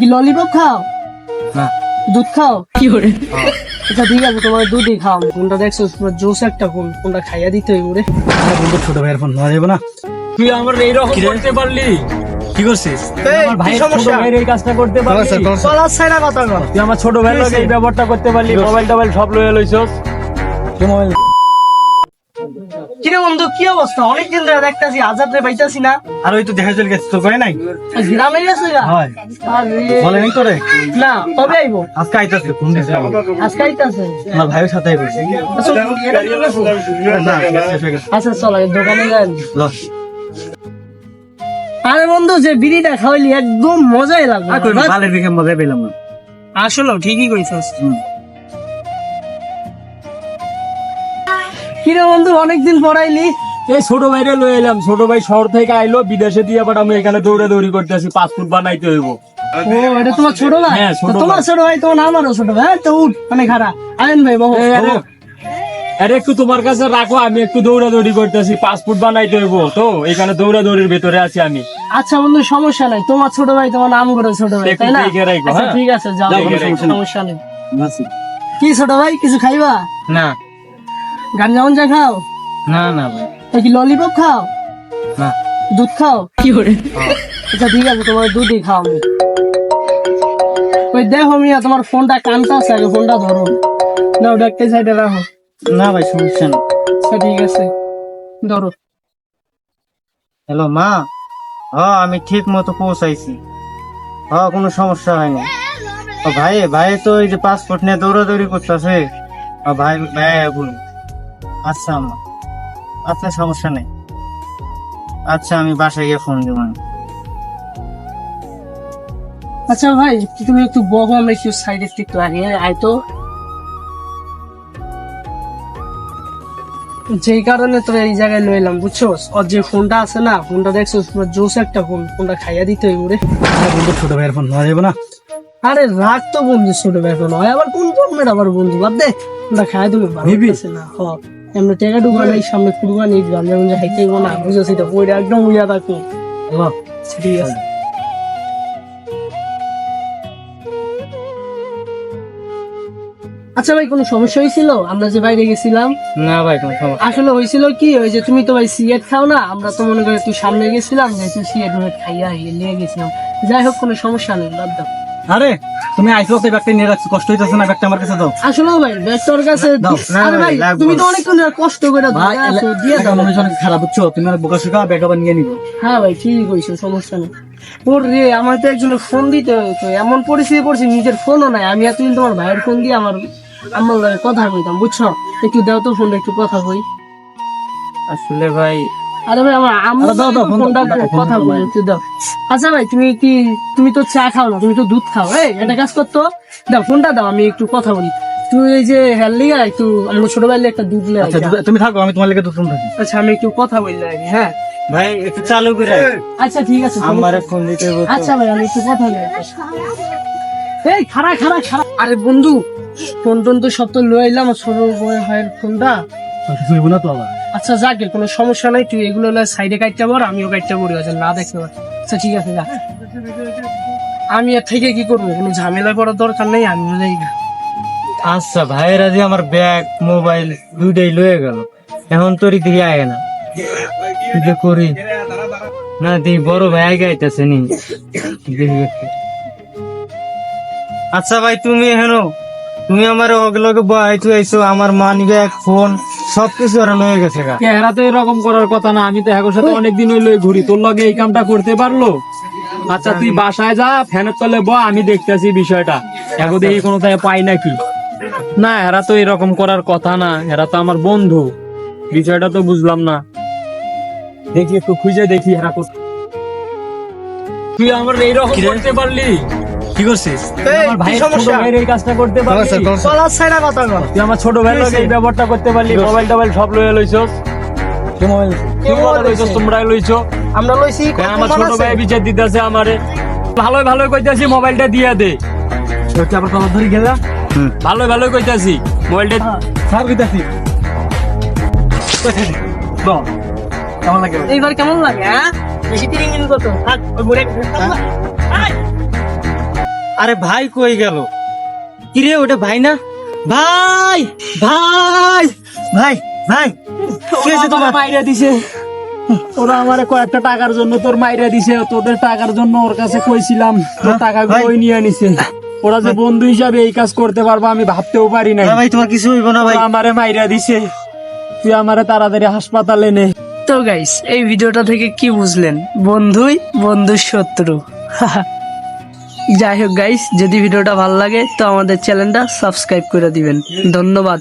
কি ললিপপ খাও? না। দুধ খাও? কি করে আচ্ছা ঠিক আছে তোমার দুধই খাও। কোনটা দেখছ তোমার জোস একটা কোন কোনটা খাইয়া দিতে হইব রে। বন্ধু ছোট ভাইয়ের ফোন নেওয়া যাবে না? তুই আমার এইরকম করতে পারলি। কি করছিস? আমার ভাই ছোট ভাইয়ের এই কাজটা করতে পারলি? কলার ছাইরা কথা কর তুই আমার ছোট ভাইয়ের এই ব্যাপারটা করতে পারলি মোবাইল টোবাইল সব লয়ে লইছস। কি মোবাইল? কিরে বন্ধু কি অবস্থা? অনেকদিন ধরে দেখতাছি আজাদ রে পাইতাছি না। আর ওই তো দেখা চলে গেছে তোর করে নাই? গ্রামে গেছে হয়। বলে নাই তোরে? না কবে আইবো? আজকে আইতাছে দিছে আজকে আইতাছে। আমার ভাইয়ের সাথে আইবে। আচ্ছা, আচ্ছা চলো দোকানে যান ল। আরে বন্ধু যে বিড়িটা খাওয়াইলি একদম মজাই বালের দিকে মজা পেলাম না। আসলে ঠিকই কইছস। কিরে বন্ধু অনেকদিন পড়াইলি এই ছোট ভাইরে লয়ে এলাম। ছোট ভাই শহর থেকে আইলো বিদেশে দিয়ে বাট আমি এখানে দৌড়ে দৌড়ি করতে আসি পাসপোর্ট বানাইতে হইব। ও এটা তোমার ছোট ভাই? হ্যাঁ, ছোট তোমার ছোট ভাই তোমার আমারও ছোট ভাই। হ্যাঁ, তো উঠ মানে খারাপ আয়েন ভাই বহু। আরে, একটু তোমার কাছে রাখো আমি একটু দৌড়া দৌড়ি করতেছি পাসপোর্ট বানাইতে হইব। তো এখানে দৌড়া দৌড়ির ভেতরে আছি আমি। আচ্ছা বন্ধু সমস্যা নাই। তোমার ছোট ভাই তোমার নাম করে ছোট ভাই তাই না? আচ্ছা হ্যাঁ? ঠিক আছে যাও। সমস্যা নেই। কি ছোট ভাই কিছু খাইবা? না। গান যেমন খাও? না না ভাই। এই কি ললিপপ খাও? না। দুধ খাও? কি করে? আচ্ছা ঠিক আছে তোমার দুধই খাও আমি। ওই দেখো মিয়া তোমার ফোনটা কানটা আছে আগে ফোনটা ধরো। না ওটা একটা সাইডে রাখো। না ভাই সমস্যা না আচ্ছা ঠিক আছে। ধরো। হ্যালো মা? হ্যাঁ আমি ঠিক মতো পৌঁছাইছি। হ্যাঁ কোনো সমস্যা হয়নি ও ভাই ভাই তো এই যে পাসপোর্ট নিয়ে দৌড়াদৌড়ি করতেছে। ও ভাই ভাই বলুন আচ্ছা আম্মা। আচ্ছা সমস্যা নেই। আচ্ছা আমি বাসায় গিয়ে ফোন দেবো। আচ্ছা ভাই তুমি একটু বহো আমরা একটু সাইডে একটু আগে আয় তো। যেই কারণে তোর এই জায়গায় লইলাম বুঝছ ওর যে ফোনটা আছে না ফোনটা দেখছ পুরো জোস একটা ফোন। ফোনটা খাইয়া দিতে হইব রে। বন্ধু ছোট ভাইয়ের ফোন নেওয়া যাবে না? আরে রাগ তো বন্ধু ছোট ভাইয়ের ফোন। হয় আবার কোন ফোনের আবার বন্ধু বাদ দে। ফোনটা খাইয়া দিবে? না হ। এমনি টেকা নেই সামনে ফুটবা গাঞ্জা গুঞ্জা হইব না। বুঝছ পড়ে একদম উইয়া থাকো ঠিক আছে আচ্ছা ভাই কোনো সমস্যা হয়েছিল? আমরা যে বাইরে গেছিলাম। না ভাই কোনো সমস্যা আসলে হয়েছিল কি ওই যে তুমি তো ভাই সিগারেট খাও না আমরা তো মনে করি তুই সামনে গেছিলাম যে তুই সিগারেট খাইয়া ইয়ে নিয়ে গেছিলাম। যাই হোক কোনো সমস্যা নেই বাদ দাও। আরে তুমি আইসো তো ব্যাগটা নিয়ে রাখছো। কষ্ট হইতেছে না ব্যাগটা আমার কাছে দাও। আসলে ভাই ব্যাগ তোর কাছে দাও, আরে ভাই, তুমি তো ধরে কষ্ট করে ভাই দিয়ে দাও। মনে হচ্ছে অনেক খারাপ বুঝছ? তুমি আর বোকা শুকা ব্যাগ আবার নিয়ে নিবো। হ্যাঁ ভাই ঠিক কইছো সমস্যা নেই। ওর রে আমার তো একজনের ফোন দিতে হতো এমন পরিস্থিতি পড়ছি নিজের ফোনও নাই। আমি এতদিন তোমার ভাইয়ের ফোন দিয়ে আমার আমার কথা কইতাম বুঝছ? একটু দাও তো ফোনটা একটু কথা কই। আসলে ভাই আরে ভাই আমার আম্মু দাও, দাও, ফোনটা ফোন দাও, ফোন কথা দাও, দাও। আচ্ছা ভাই তুমি কি তুমি তো চা খাও না তুমি তো দুধ খাও। এই এটা কাজ করতো দাও ফোনটা দাও আমি একটু কথা বলি। তুমি এই যে হেললিগা একটু আমার ছোট ভাইলে একটা দুধ লে আচ্ছা তুমি- থাকো আমি তোমার লেগে থাকি আচ্ছা আমি একটু কথা বললে আগে হ্যাঁ? ভাই একটু চালু করে আচ্ছা ঠিক আছে আমারে ফোন দিতে আচ্ছা ভাই আমি একটু কথা বলি। এই খারা খারা খারা আরে বন্ধু ফোন টোন তো সব তো লয়ে এলাম ছোট ভাইয়ের ফোনটা। না তো আবার। আচ্ছা যাকে কোনো সমস্যা নাই, তুই এগুলো সাইডে কাটতে পার, আমিও কাটতে পারি আছে না দেখতে পার আচ্ছা ঠিক আছে, যা। আমি এর থেকে কি করব? কোনো ঝামেলা করার দরকার নেই, আমিও যাই না আচ্ছা ভাইয়েরা যে আমার ব্যাগ মোবাইল দুইটাই লয়ে গেল। এখন তোর দিকে আয় না। যে করি? না, দেখি বড় ভাই আগে আইতাছে নি। আচ্ছা ভাই, তুমি হেন তুমি আমার অগলগে বয় তুই আইছো আমার মানি ব্যাগ ফোন সবকিছু আর লয়ে গেছে গা। এরা তো এরকম করার কথা না আমি তো এখন সাথে অনেকদিন হইল ঘুরি তোর লগে এই কামটা করতে পারল? আচ্ছা তুই বাসায় যা ফ্যানের তলে ব আমি দেখতেছি বিষয়টা। এখন দেখি কোনো তাই পাই নাকি? না এরা তো এরকম করার কথা না এরা তো আমার বন্ধু। বিষয়টা তো বুঝলাম না। দেখি একটু খুঁজে দেখি এরা তুই আমার এইরকম করতে পারলি? কি করছিস? আমার ভাই ছোট ভাইয়ের এই কাজটা করতে পারলি? কলার ছাইরা কথা কর তুই আমার ছোট ভাইয়ের এই ব্যাপারটা করতে পারলি? মোবাইল টোবাইল সব লয়ে লইছস? কি মোবাইল? কি মোবাইল লইছস তোমরা লইছো? আমরা লইছি হ্যাঁ, আমার ছোট ভাই বিচার দিতেছে আমারে। ভালোই ভালোই কইতাছি মোবাইলটা দিয়ে দে। কি আবার কলার ধরে গেলা? ভালোই ভালোই কইতাছি মোবাইলটা স্যার কইতাছি। কেমন লাগে? এইবার কেমন লাগে হ্যাঁ? বেশি তিরিং কত? থাক ওই ঘুরে আরে ভাই কই গেল? কিরে ওটা ভাই না? ভাই ভাই ভাই ভাই কি তোমার? মাইরা দিছে। ওরা আমারে কয়েকটা টাকার জন্য তোর মাইরা দিছে। তোদের টাকার জন্য ওর কাছে কইছিলাম তোর টাকাগুলো ভাই। ওই নিয়ে নিছে ওরা যে বন্ধু হিসাবে এই কাজ করতে পারব আমি ভাবতেও পারি না না ভাই তোমার কিছু হইব না ভাই। আমারে মাইরা দিছে। তুই আমারে তাড়াতাড়ি হাসপাতালে নে। তো গাইস এই ভিডিওটা থেকে কি বুঝলেন? বন্ধুই বন্ধুর শত্রু। যাই হোক গাইস যদি ভিডিওটা ভালো লাগে তো আমাদের চ্যানেলটা সাবস্ক্রাইব করে দিবেন। ধন্যবাদ।